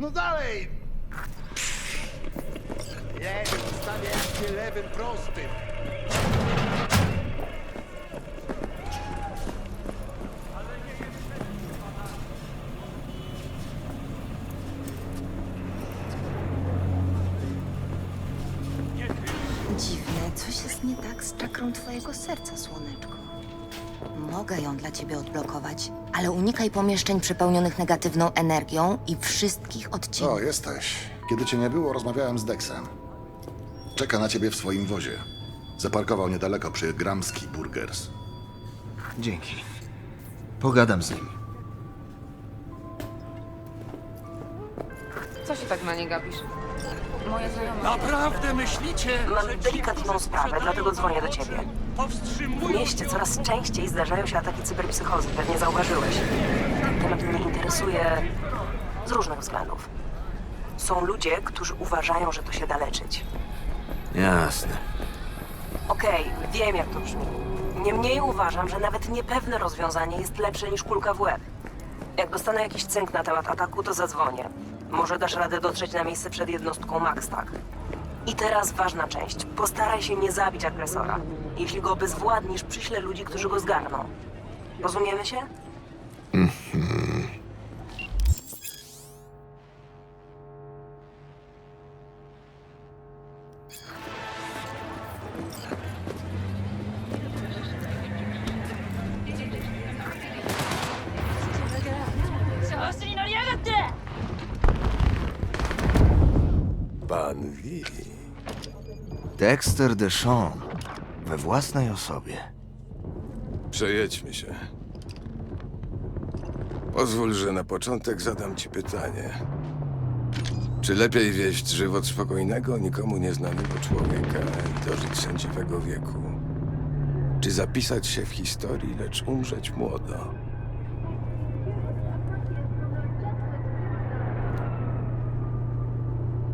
No dalej! Lewym stawiajcie lewym prostym. Dziwne, coś jest nie tak z czakrą twojego serca, słoneczko. Mogę ją dla ciebie odblokować, ale unikaj pomieszczeń przepełnionych negatywną energią i wszystkich odcieni. O, jesteś. Kiedy cię nie było, rozmawiałem z Dexem. Czeka na ciebie w swoim wozie. Zaparkował niedaleko przy Gramski Burgers. Dzięki. Pogadam z nim. Co się tak na nie gapisz? Moja znajoma. Naprawdę myślicie, Mam delikatną sprawę, dlatego dzwonię do ciebie. W mieście coraz częściej zdarzają się ataki cyberpsychozy, pewnie zauważyłeś. Temat mnie interesuje z różnych względów. Są ludzie, którzy uważają, że to się da leczyć. Jasne. Okej, wiem jak to brzmi. Niemniej uważam, że nawet niepewne rozwiązanie jest lepsze niż kulka w łeb. Jak dostanę jakiś cynk na temat ataku, to zadzwonię. Może dasz radę dotrzeć na miejsce przed jednostką Max, tak? I teraz ważna część. Postaraj się nie zabić agresora. Jeśli go obezwładnisz, przyślę ludzi, którzy go zgarną. Rozumiemy się? Pan Wi. Dexter Deshawn. We własnej osobie. Przejedźmy się. Pozwól, że na początek zadam ci pytanie. Czy lepiej wieść żywot spokojnego, nikomu nieznanego człowieka i dożyć sędziwego wieku? Czy zapisać się w historii, lecz umrzeć młodo?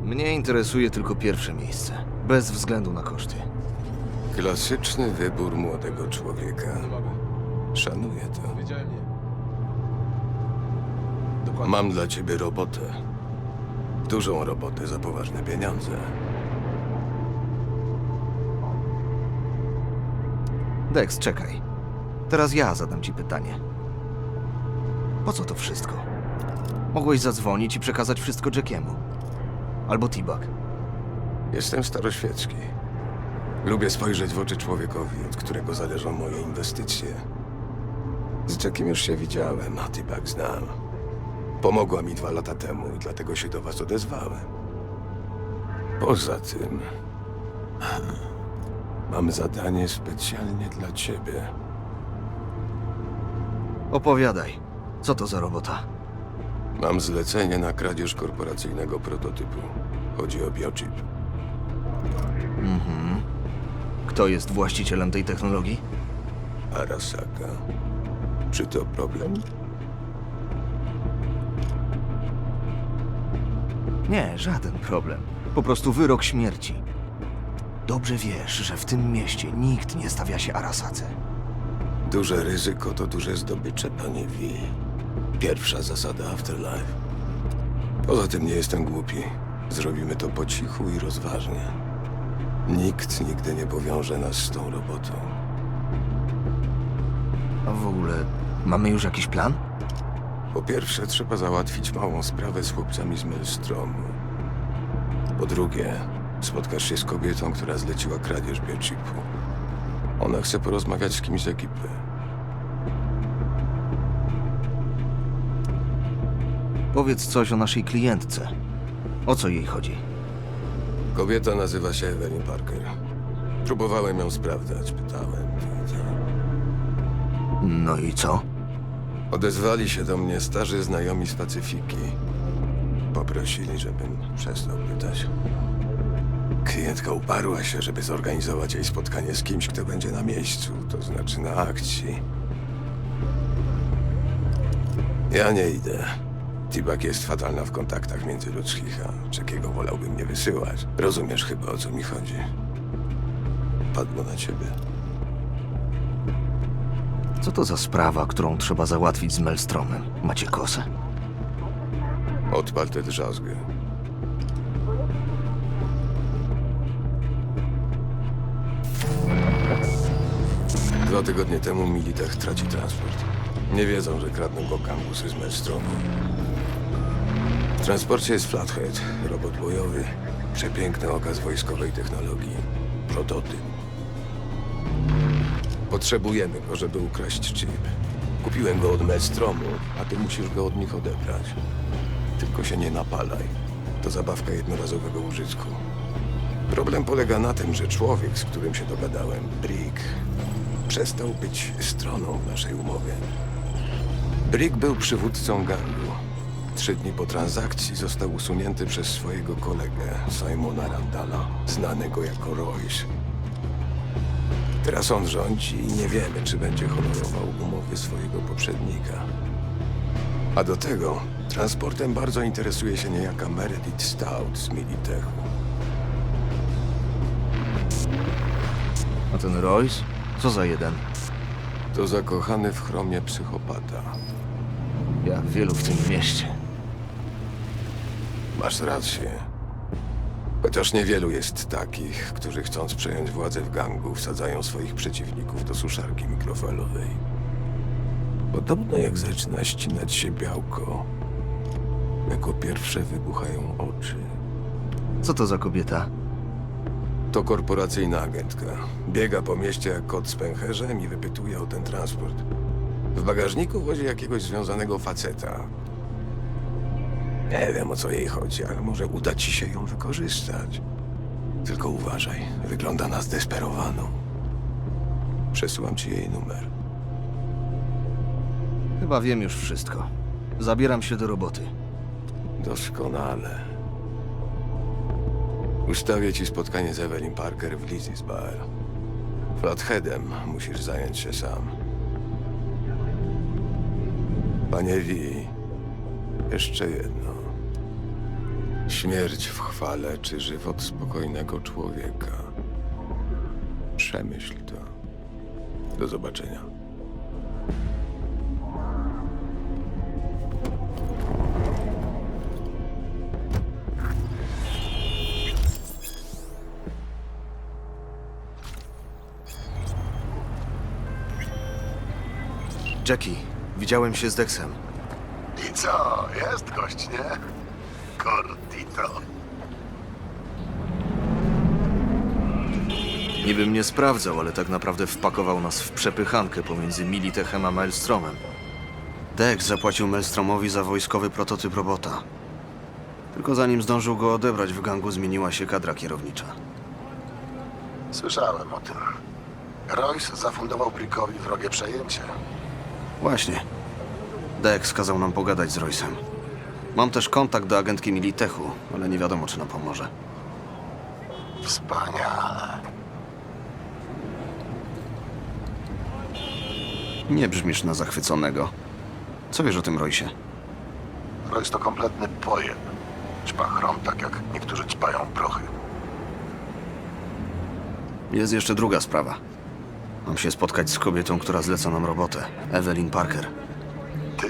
Mnie interesuje tylko pierwsze miejsce. Bez względu na koszty. Klasyczny wybór młodego człowieka. Szanuję to. Mam dla ciebie robotę. Dużą robotę za poważne pieniądze. Dex, czekaj. Teraz ja zadam ci pytanie. Po co to wszystko? Mogłeś zadzwonić i przekazać wszystko Jackiemu. Albo T-Bug. Jestem staroświecki. Lubię spojrzeć w oczy człowiekowi, od którego zależą moje inwestycje. Z Jackiem już się widziałem, a Tibak znam. Pomogła mi dwa lata temu i dlatego się do was odezwałem. Poza tym... Mam zadanie specjalnie dla ciebie. Opowiadaj. Co to za robota? Mam zlecenie na kradzież korporacyjnego prototypu. Chodzi o biochip. Kto jest właścicielem tej technologii? Arasaka. Czy to problem? Nie, żaden problem. Po prostu wyrok śmierci. Dobrze wiesz, że w tym mieście nikt nie stawia się Arasace. Duże ryzyko to duże zdobycze, panie V. Pierwsza zasada Afterlife. Poza tym nie jestem głupi. Zrobimy to po cichu i rozważnie. Nikt nigdy nie powiąże nas z tą robotą. A w ogóle, mamy już jakiś plan? Po pierwsze, trzeba załatwić małą sprawę z chłopcami z Maelstromu. Po drugie, spotkasz się z kobietą, która zleciła kradzież biochipu. Ona chce porozmawiać z kimś z ekipy. Powiedz coś o naszej klientce. O co jej chodzi? Kobieta nazywa się Evelyn Parker. Próbowałem ją sprawdzać, pytałem. No i co? Odezwali się do mnie starzy znajomi z Pacyfiki. Poprosili, żebym przestał pytać. Klientka uparła się, żeby zorganizować jej spotkanie z kimś, kto będzie na miejscu, to znaczy na akcji. Ja nie idę. Tibak jest fatalna w kontaktach międzyludzkich, a czekiego wolałbym nie wysyłać. Rozumiesz chyba, o co mi chodzi. Padło na ciebie. Co to za sprawa, którą trzeba załatwić z Melstromem? Macie kosę? Odpal tę drzazgę. Dwa tygodnie temu Militech traci transport. Nie wiedzą, że kradną go kampusy z Maelstromu. W transporcie jest Flathead, robot bojowy, przepiękny okaz wojskowej technologii, prototyp. Potrzebujemy go, żeby ukraść chip. Kupiłem go od Maelstromu, a ty musisz go od nich odebrać. Tylko się nie napalaj. To zabawka jednorazowego użytku. Problem polega na tym, że człowiek, z którym się dogadałem, Brick, przestał być stroną naszej umowie. Brick był przywódcą gangu. Trzy dni po transakcji został usunięty przez swojego kolegę, Simona Randala, znanego jako Royce. Teraz on rządzi i nie wiemy, czy będzie honorował umowy swojego poprzednika. A do tego transportem bardzo interesuje się niejaka Meredith Stout z Militechu. A ten Royce? Co za jeden? To zakochany w chromie psychopata. Jak wielu w tym mieście. Masz rację. Chociaż niewielu jest takich, którzy chcąc przejąć władzę w gangu, wsadzają swoich przeciwników do suszarki mikrofalowej. Podobno jak zaczyna ścinać się białko, jako pierwsze wybuchają oczy. Co to za kobieta? To korporacyjna agentka. Biega po mieście jak kot z pęcherzem i wypytuje o ten transport. W bagażniku wozi jakiegoś związanego faceta. Nie wiem o co jej chodzi, ale może uda ci się ją wykorzystać. Tylko uważaj, wygląda na zdesperowaną. Przesyłam ci jej numer. Chyba wiem już wszystko. Zabieram się do roboty. Doskonale. Ustawię ci spotkanie z Evelyn Parker w Lizzie's Bar. Flatheadem musisz zająć się sam. Panie Wi, jeszcze jedno. Śmierć w chwale czy żywot spokojnego człowieka. Przemyśl to. Do zobaczenia. Jackie, widziałem się z Dexem. I co, jest gość, nie? Cortito. Niby mnie sprawdzał, ale tak naprawdę wpakował nas w przepychankę pomiędzy Militechem a Maelstromem. Dex zapłacił Maelstromowi za wojskowy prototyp robota. Tylko zanim zdążył go odebrać, w gangu zmieniła się kadra kierownicza. Słyszałem o tym. Royce zafundował Brickowi wrogie przejęcie. Właśnie. Dex kazał nam pogadać z Roysem. Mam też kontakt do agentki Militechu, ale nie wiadomo, czy nam pomoże. Wspaniale. Nie brzmisz na zachwyconego. Co wiesz o tym Roysie? Royce to kompletny pojeb. Ćpa chrom tak jak niektórzy ćpają prochy. Jest jeszcze druga sprawa. Mam się spotkać z kobietą, która zleca nam robotę. Evelyn Parker. Ty?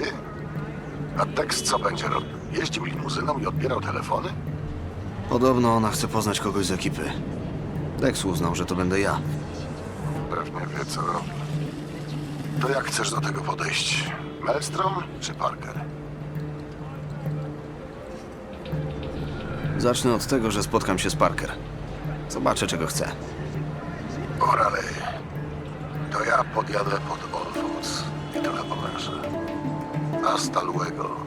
A Dex co będzie robił? Jeździł limuzyną i odbierał telefony? Podobno ona chce poznać kogoś z ekipy. Dex uznał, że to będę ja. Pewnie wie, co robi. To jak chcesz do tego podejść? Maelstrom czy Parker? Zacznę od tego, że spotkam się z Parker. Zobaczę, czego chce. Orale. To ja podjadę pod Foods i trochę pokażę. Hasta luego.